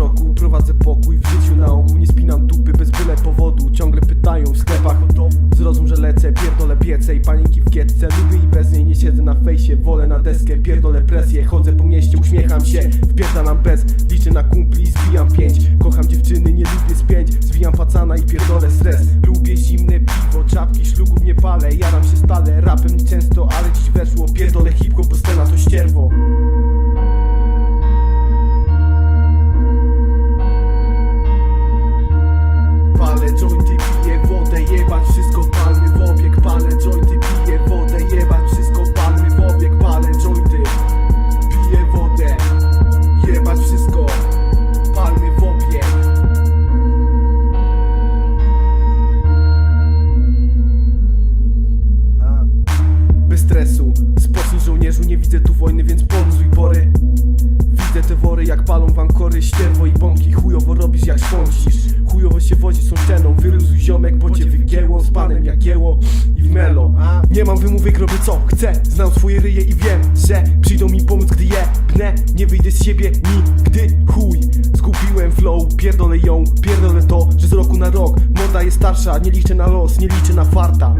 kroku Prowadzę pokój w życiu na ogół. Nie spinam dupy bez byle powodu. Ciągle pytają w sklepach Zrozum, że lecę, pierdolę piece I paniki w kietce. Lubię i bez niej nie siedzę na fejsie. Wolę na deskę, pierdolę presję. Chodzę po mieście, uśmiecham się. Wpierdalam bez, liczę na kumpli Zbijam pięć, kocham dziewczyny Nie lubię spięć, zwijam pacana I pierdolę stres, lubię zimne piwo Czapki, szlugów nie palę, jaram się stale Rapem często, ale dziś weszło. Pierdolę hipko, postawię stresu, żołnierzu, nie widzę tu wojny, więc poluzuj pory Widzę te wory jak palą wankory, ścierwo i bąki. Chujowo robisz jak spącisz, chujowo się wozi są szczeną Wyluzuj ziomek, bo cię wygięło z panem jak jęło i w melo. Nie mam wymówek, robię co chcę, znam swoje ryje i wiem, że Przyjdą mi pomóc, gdy je pnę, nie wyjdę z siebie nigdy Chuj, zgubiłem flow, pierdolę ją, pierdolę to, że z roku na rok Moda jest starsza, nie liczę na los, nie liczę na farta